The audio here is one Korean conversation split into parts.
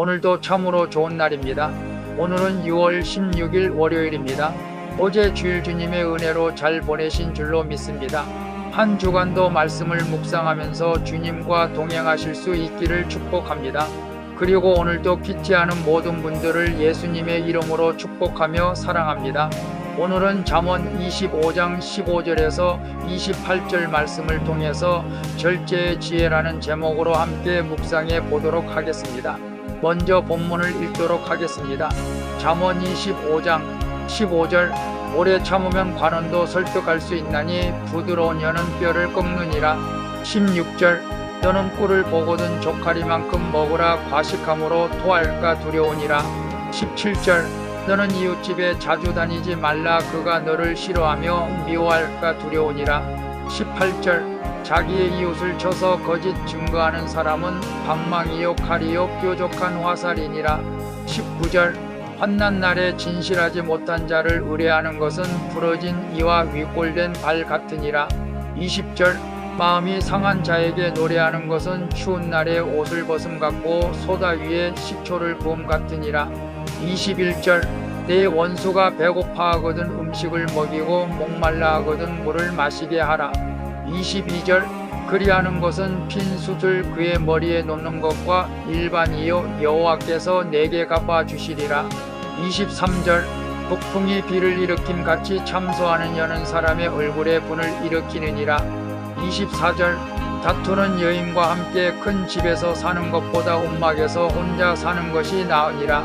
오늘도 참으로 좋은 날입니다. 오늘은 6월 16일 월요일입니다. 어제 주일 주님의 은혜로 잘 보내신 줄로 믿습니다. 한 주간도 말씀을 묵상하면서 주님과 동행하실 수 있기를 축복합니다. 그리고 오늘도 피티하는 모든 분들을 예수님의 이름으로 축복하며 사랑합니다. 오늘은 잠언 25장 15절에서 28절 말씀을 통해서 절제의 지혜라는 제목으로 함께 묵상해 보도록 하겠습니다. 먼저 본문을 읽도록 하겠습니다. 잠언 25장 15절 오래 참으면 관원도 설득할 수 있나니 부드러운 혀는 뼈를 꺾느니라. 16절 너는 꿀을 보거든 조카리만큼 먹으라. 과식함으로 토할까 두려우니라. 17절 너는 이웃집에 자주 다니지 말라. 그가 너를 싫어하며 미워할까 두려우니라. 18절 자기의 이웃을 쳐서 거짓 증거하는 사람은 방망이요 칼이요 뾰족한 화살이니라. 19절 환난 날에 진실하지 못한 자를 의뢰하는 것은 부러진 이와 위골된 발 같으니라. 20절 마음이 상한 자에게 노래하는 것은 추운 날에 옷을 벗음 같고 소다 위에 식초를 부음 같으니라. 21절 내 원수가 배고파하거든 음식을 먹이고 목말라 하거든 물을 마시게 하라 22절 그리하는 것은 핀 숯을 그의 머리에 놓는 것과 일반이요 여호와께서 내게 갚아 주시리라. 23절 북풍이 비를 일으킴 같이 참소하는 여는 사람의 얼굴에 분을 일으키느니라. 24절 다투는 여인과 함께 큰 집에서 사는 것보다 움막에서 혼자 사는 것이 나으니라.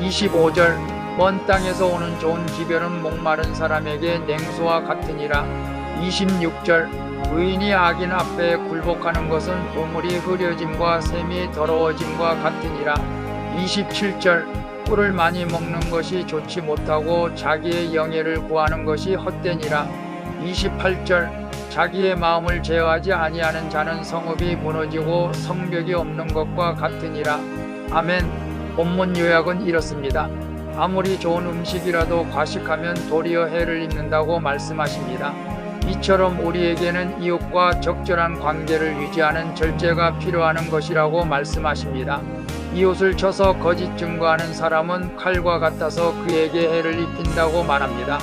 25절 먼 땅에서 오는 좋은 기별은 목마른 사람에게 냉수와 같으니라 26절 의인이 악인 앞에 굴복하는 것은 우물이 흐려짐과 샘이 더러워짐과 같으니라. 27절 꿀을 많이 먹는 것이 좋지 못하고 자기의 영예를 구하는 것이 헛되니라. 28절 자기의 마음을 제어하지 아니하는 자는 성읍이 무너지고 성벽이 없는 것과 같으니라. 아멘. 본문 요약은 이렇습니다 아무리 좋은 음식이라도 과식하면 도리어 해를 입는다고 말씀하십니다 이처럼 우리에게는 이웃과 적절한 관계를 유지하는 절제가 필요하는 것이라고 말씀하십니다. 이웃을 쳐서 거짓 증거하는 사람은 칼과 같아서 그에게 해를 입힌다고 말합니다.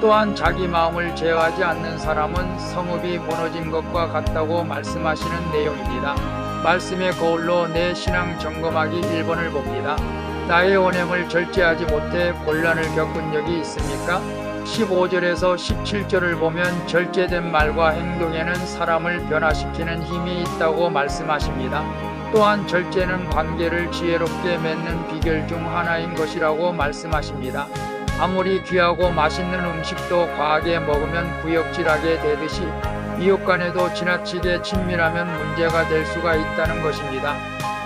또한 자기 마음을 제어하지 않는 사람은 성읍이 무너진 것과 같다고 말씀하시는 내용입니다. 말씀의 거울로 내 신앙 점검하기 1번을 봅니다. 나의 원행을 절제하지 못해 곤란을 겪은 적이 있습니까? 15절에서 17절을 보면 절제된 말과 행동에는 사람을 변화시키는 힘이 있다고 말씀하십니다. 또한 절제는 관계를 지혜롭게 맺는 비결 중 하나인 것이라고 말씀하십니다. 아무리 귀하고 맛있는 음식도 과하게 먹으면 구역질하게 되듯이 이웃 간에도 지나치게 친밀하면 문제가 될 수가 있다는 것입니다.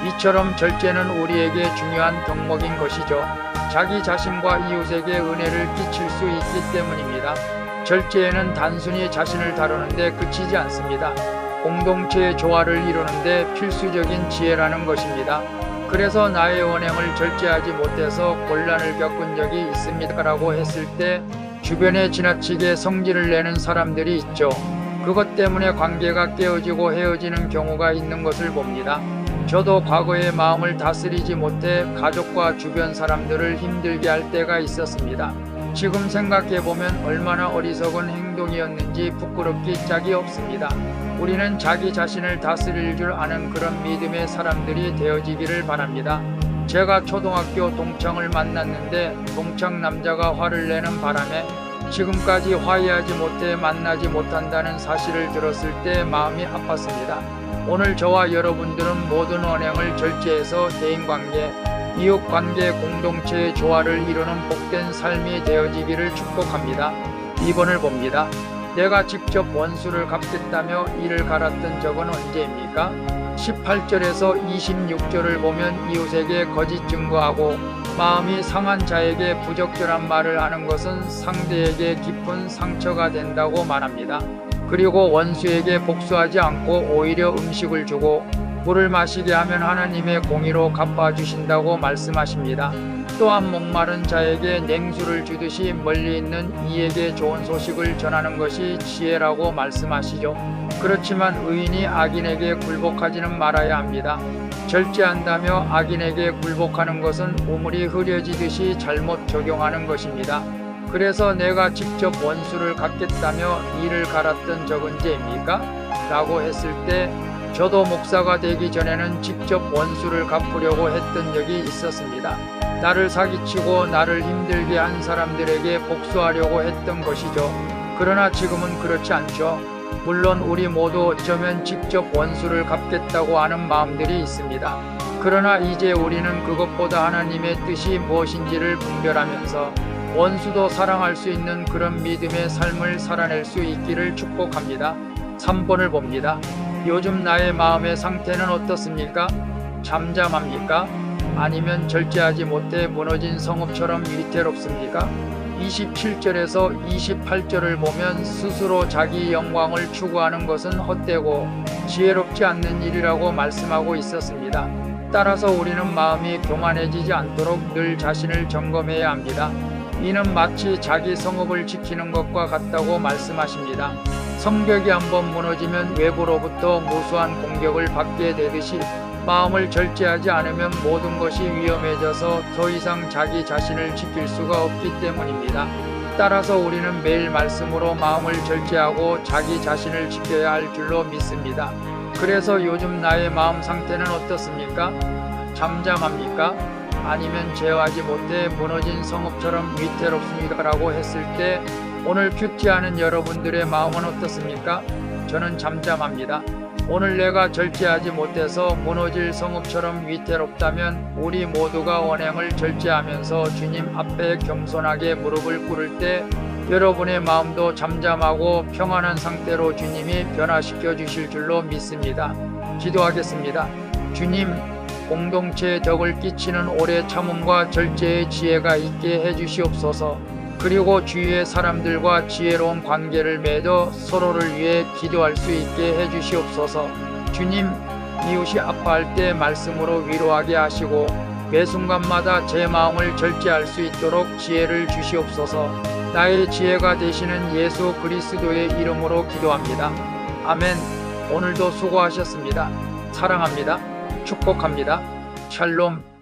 이처럼 절제는 우리에게 중요한 덕목인 것이죠. 자기 자신과 이웃에게 은혜를 끼칠 수 있기 때문입니다. 절제에는 단순히 자신을 다루는데 그치지 않습니다. 공동체의 조화를 이루는데 필수적인 지혜라는 것입니다. 그래서 나의 원행을 절제하지 못해서 곤란을 겪은 적이 있습니다라고 했을 때 주변에 지나치게 성질을 내는 사람들이 있죠. 그것 때문에 관계가 깨어지고 헤어지는 경우가 있는 것을 봅니다. 저도 과거의 마음을 다스리지 못해 가족과 주변 사람들을 힘들게 할 때가 있었습니다. 지금 생각해 보면 얼마나 어리석은 행동이었는지 부끄럽기 짝이 없습니다. 우리는 자기 자신을 다스릴 줄 아는 그런 믿음의 사람들이 되어지기를 바랍니다. 제가 초등학교 동창을 만났는데 동창 남자가 화를 내는 바람에 지금까지 화해하지 못해 만나지 못한다는 사실을 들었을 때 마음이 아팠습니다. 오늘 저와 여러분들은 모든 언행을 절제해서 대인관계, 이웃관계 공동체의 조화를 이루는 복된 삶이 되어지기를 축복합니다. 2번을 봅니다. 내가 직접 원수를 갚겠다며 이를 갈았던 적은 언제입니까? 18절에서 26절을 보면 이웃에게 거짓 증거하고 마음이 상한 자에게 부적절한 말을 하는 것은 상대에게 깊은 상처가 된다고 말합니다. 그리고 원수에게 복수하지 않고 오히려 음식을 주고 물을 마시게 하면 하나님의 공의로 갚아주신다고 말씀하십니다. 또한 목마른 자에게 냉수를 주듯이 멀리 있는 이에게 좋은 소식을 전하는 것이 지혜라고 말씀하시죠. 그렇지만 의인이 악인에게 굴복하지는 말아야 합니다. 절제한다며 악인에게 굴복하는 것은 우물이 흐려지듯이 잘못 적용하는 것입니다. 그래서 내가 직접 원수를 갚겠다며 이를 갈았던 적은 죄입니까? 라고 했을 때 저도 목사가 되기 전에는 직접 원수를 갚으려고 했던 적이 있었습니다. 나를 사기치고 나를 힘들게 한 사람들에게 복수하려고 했던 것이죠. 그러나 지금은 그렇지 않죠. 물론 우리 모두 어쩌면 직접 원수를 갚겠다고 하는 마음들이 있습니다. 그러나 이제 우리는 그것보다 하나님의 뜻이 무엇인지를 분별하면서 원수도 사랑할 수 있는 그런 믿음의 삶을 살아낼 수 있기를 축복합니다. 3번을 봅니다. 요즘 나의 마음의 상태는 어떻습니까? 잠잠합니까? 아니면 절제하지 못해 무너진 성읍처럼 위태롭습니까? 27절에서 28절을 보면 스스로 자기 영광을 추구하는 것은 헛되고 지혜롭지 않는 일이라고 말씀하고 있었습니다. 따라서 우리는 마음이 교만해지지 않도록 늘 자신을 점검해야 합니다. 이는 마치 자기 성읍을 지키는 것과 같다고 말씀하십니다. 성벽이 한번 무너지면 외부로부터 무수한 공격을 받게 되듯이 마음을 절제하지 않으면 모든 것이 위험해져서 더 이상 자기 자신을 지킬 수가 없기 때문입니다. 따라서 우리는 매일 말씀으로 마음을 절제하고 자기 자신을 지켜야 할 줄로 믿습니다. 그래서 요즘 나의 마음 상태는 어떻습니까? 잠잠합니까? 아니면 제어하지 못해 무너진 성읍처럼 위태롭습니까? 라고 했을 때 오늘 큐티하는 여러분들의 마음은 어떻습니까? 저는 잠잠합니다. 오늘 내가 절제하지 못해서 무너질 성읍처럼 위태롭다면 우리 모두가 원행을 절제하면서 주님 앞에 겸손하게 무릎을 꿇을 때 여러분의 마음도 잠잠하고 평안한 상태로 주님이 변화시켜 주실 줄로 믿습니다. 기도하겠습니다. 주님, 공동체에 덕을 끼치는 오래 참음과 절제의 지혜가 있게 해주시옵소서. 그리고 주위의 사람들과 지혜로운 관계를 맺어 서로를 위해 기도할 수 있게 해주시옵소서. 주님, 이웃이 아파할 때 말씀으로 위로하게 하시고 매 순간마다 제 마음을 절제할 수 있도록 지혜를 주시옵소서. 나의 지혜가 되시는 예수 그리스도의 이름으로 기도합니다. 아멘. 오늘도 수고하셨습니다. 사랑합니다. 축복합니다. 샬롬.